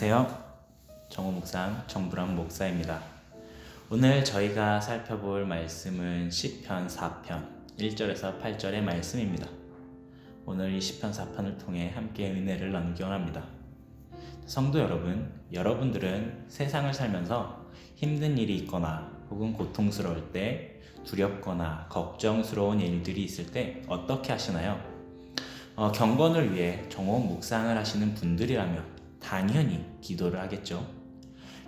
안녕하세요. 정호 목상 정부람 목사입니다. 오늘 저희가 살펴볼 말씀은 시편 4편 1절에서 8절의 말씀입니다. 오늘 이 시편 4편을 통해 함께 은혜를 나누기원 합니다. 성도 여러분, 여러분들은 세상을 살면서 힘든 일이 있거나 혹은 고통스러울 때 두렵거나 걱정스러운 일들이 있을 때 어떻게 하시나요? 어, 경건을 위해 정호 묵상을 하시는 분들이라면 당연히 기도를 하겠죠.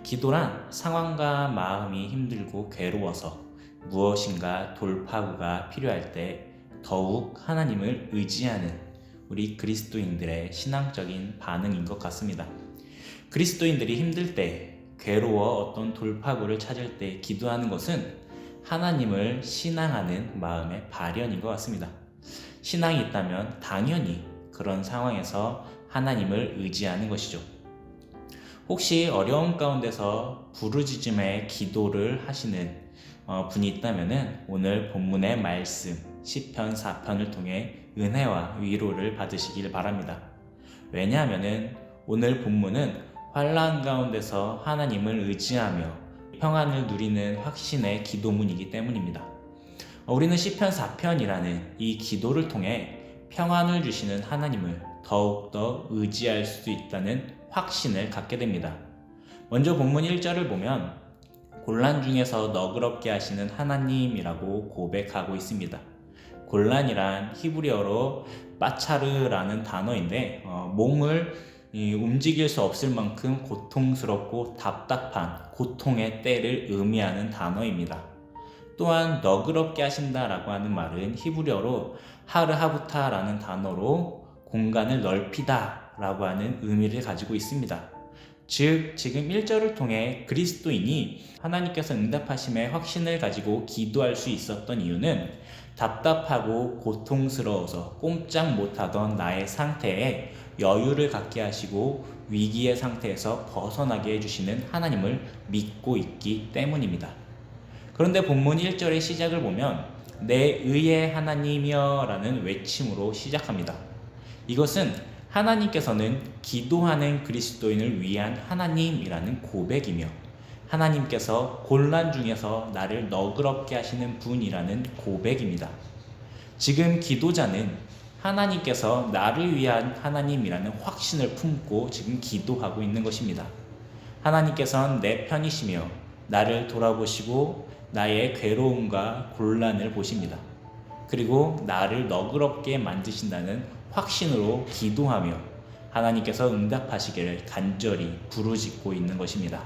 기도란 상황과 마음이 힘들고 괴로워서 무엇인가 돌파구가 필요할 때 더욱 하나님을 의지하는 우리 그리스도인들의 신앙적인 반응인 것 같습니다. 그리스도인들이 힘들 때, 괴로워 어떤 돌파구를 찾을 때 기도하는 것은 하나님을 신앙하는 마음의 발현인 것 같습니다. 신앙이 있다면 당연히 그런 상황에서 하나님을 의지하는 것이죠. 혹시 어려움 가운데서 부르짖음의 기도를 하시는 어, 분이 있다면 오늘 본문의 말씀 시편 4편을 통해 은혜와 위로를 받으시길 바랍니다. 왜냐하면 오늘 본문은 환란 가운데서 하나님을 의지하며 평안을 누리는 확신의 기도문이기 때문입니다. 어, 우리는 시편 4편이라는 이 기도를 통해 평안을 주시는 하나님을 더욱더 의지할 수 있다는 확신을 갖게 됩니다. 먼저 본문 1절을 보면 곤란 중에서 너그럽게 하시는 하나님이라고 고백하고 있습니다. 곤란이란 히브리어로 빠차르라는 단어인데 어, 몸을 이, 움직일 수 없을 만큼 고통스럽고 답답한 고통의 때를 의미하는 단어입니다. 또한 너그럽게 하신다라고 하는 말은 히브리어로 하르하부타라는 단어로 공간을 넓히다 라고 하는 의미를 가지고 있습니다. 즉, 지금 1절을 통해 그리스도인이 하나님께서 응답하심의 확신을 가지고 기도할 수 있었던 이유는 답답하고 고통스러워서 꼼짝 못하던 나의 상태에 여유를 갖게 하시고 위기의 상태에서 벗어나게 해주시는 하나님을 믿고 있기 때문입니다. 그런데 본문 1절의 시작을 보면 내 의의 하나님이여 라는 외침으로 시작합니다. 이것은 하나님께서는 기도하는 그리스도인을 위한 하나님이라는 고백이며 하나님께서 곤란 중에서 나를 너그럽게 하시는 분이라는 고백입니다. 지금 기도자는 하나님께서 나를 위한 하나님이라는 확신을 품고 지금 기도하고 있는 것입니다. 하나님께서는 내 편이시며 나를 돌아보시고 나의 괴로움과 곤란을 보십니다. 그리고 나를 너그럽게 만드신다는 확신으로 기도하며 하나님께서 응답하시기를 간절히 부르짖고 있는 것입니다.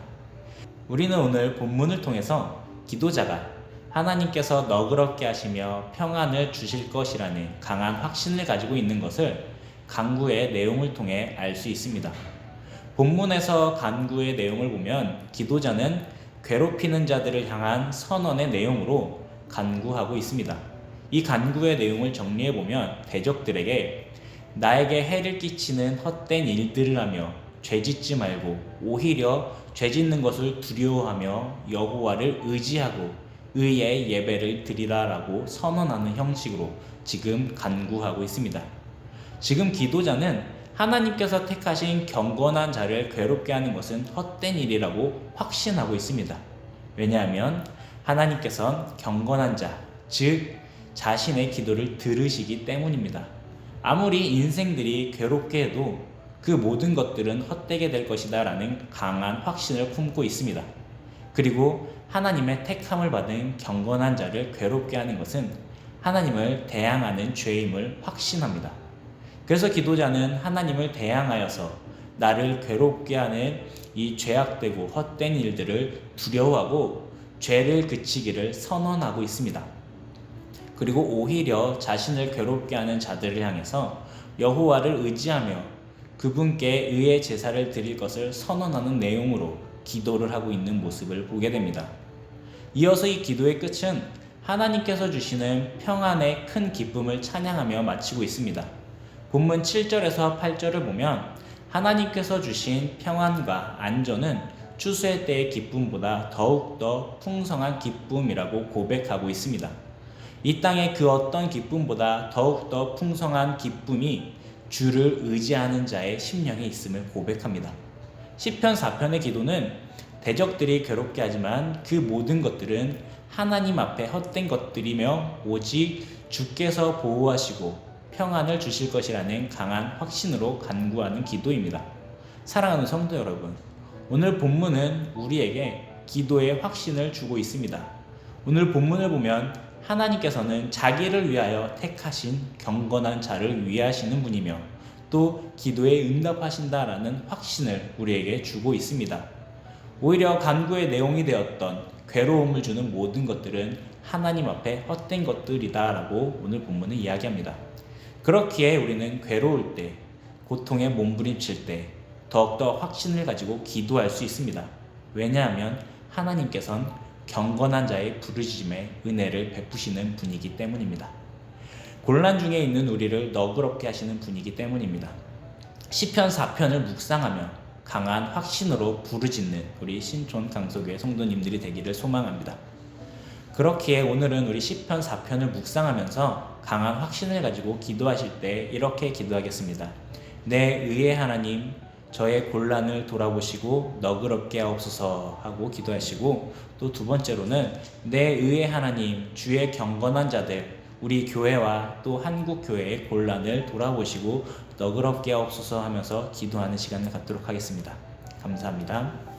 우리는 오늘 본문을 통해서 기도자가 하나님께서 너그럽게 하시며 평안을 주실 것이라는 강한 확신을 가지고 있는 것을 간구의 내용을 통해 알 수 있습니다. 본문에서 간구의 내용을 보면 기도자는 괴롭히는 자들을 향한 선언의 내용으로 간구하고 있습니다. 이 간구의 내용을 정리해 보면 대적들에게 나에게 해를 끼치는 헛된 일들을 하며 죄짓지 말고 오히려 죄짓는 것을 두려워하며 여호와를 의지하고 의의 예배를 드리라라고 선언하는 형식으로 지금 간구하고 있습니다. 지금 기도자는 하나님께서 택하신 경건한 자를 괴롭게 하는 것은 헛된 일이라고 확신하고 있습니다. 왜냐하면 하나님께서는 경건한 자, 즉 자신의 기도를 들으시기 때문입니다. 아무리 인생들이 괴롭게 해도 그 모든 것들은 헛되게 될 것이다 라는 강한 확신을 품고 있습니다. 그리고 하나님의 택함을 받은 경건한 자를 괴롭게 하는 것은 하나님을 대항하는 죄임을 확신합니다. 그래서 기도자는 하나님을 대항하여서 나를 괴롭게 하는 이 죄악되고 헛된 일들을 두려워하고 죄를 그치기를 선언하고 있습니다. 그리고 오히려 자신을 괴롭게 하는 자들을 향해서 여호와를 의지하며 그분께 의의 제사를 드릴 것을 선언하는 내용으로 기도를 하고 있는 모습을 보게 됩니다. 이어서 이 기도의 끝은 하나님께서 주시는 평안의 큰 기쁨을 찬양하며 마치고 있습니다. 본문 7절에서 8절을 보면 하나님께서 주신 평안과 안전은 추수의 때의 기쁨보다 더욱더 풍성한 기쁨이라고 고백하고 있습니다. 이 땅의 그 어떤 기쁨보다 더욱더 풍성한 기쁨이 주를 의지하는 자의 심령에 있음을 고백합니다. 시편 4편의 기도는 대적들이 괴롭게 하지만 그 모든 것들은 하나님 앞에 헛된 것들이며 오직 주께서 보호하시고 평안을 주실 것이라는 강한 확신으로 간구하는 기도입니다. 사랑하는 성도 여러분, 오늘 본문은 우리에게 기도의 확신을 주고 있습니다. 오늘 본문을 보면 하나님께서는 자기를 위하여 택하신 경건한 자를 위하시는 분이며 또 기도에 응답하신다라는 확신을 우리에게 주고 있습니다. 오히려 간구의 내용이 되었던 괴로움을 주는 모든 것들은 하나님 앞에 헛된 것들이다라고 오늘 본문은 이야기합니다. 그렇기에 우리는 괴로울 때, 고통에 몸부림칠 때 더욱더 확신을 가지고 기도할 수 있습니다. 왜냐하면 하나님께선 경건한 자의 부르짖음에 은혜를 베푸시는 분이기 때문입니다. 곤란 중에 있는 우리를 너그럽게 하시는 분이기 때문입니다. 시편 4편을 묵상하며 강한 확신으로 부르짖는 우리 신촌 강석교회 성도님들이 되기를 소망합니다. 그렇기에 오늘은 우리 시편 4편을 묵상하면서 강한 확신을 가지고 기도하실 때 이렇게 기도하겠습니다. 내 의의 하나님 저의 곤란을 돌아보시고 너그럽게 하옵소서 하고 기도하시고 또 두 번째로는 내 의의 하나님 주의 경건한 자들 우리 교회와 또 한국 교회의 곤란을 돌아보시고 너그럽게 하옵소서 하면서 기도하는 시간을 갖도록 하겠습니다. 감사합니다.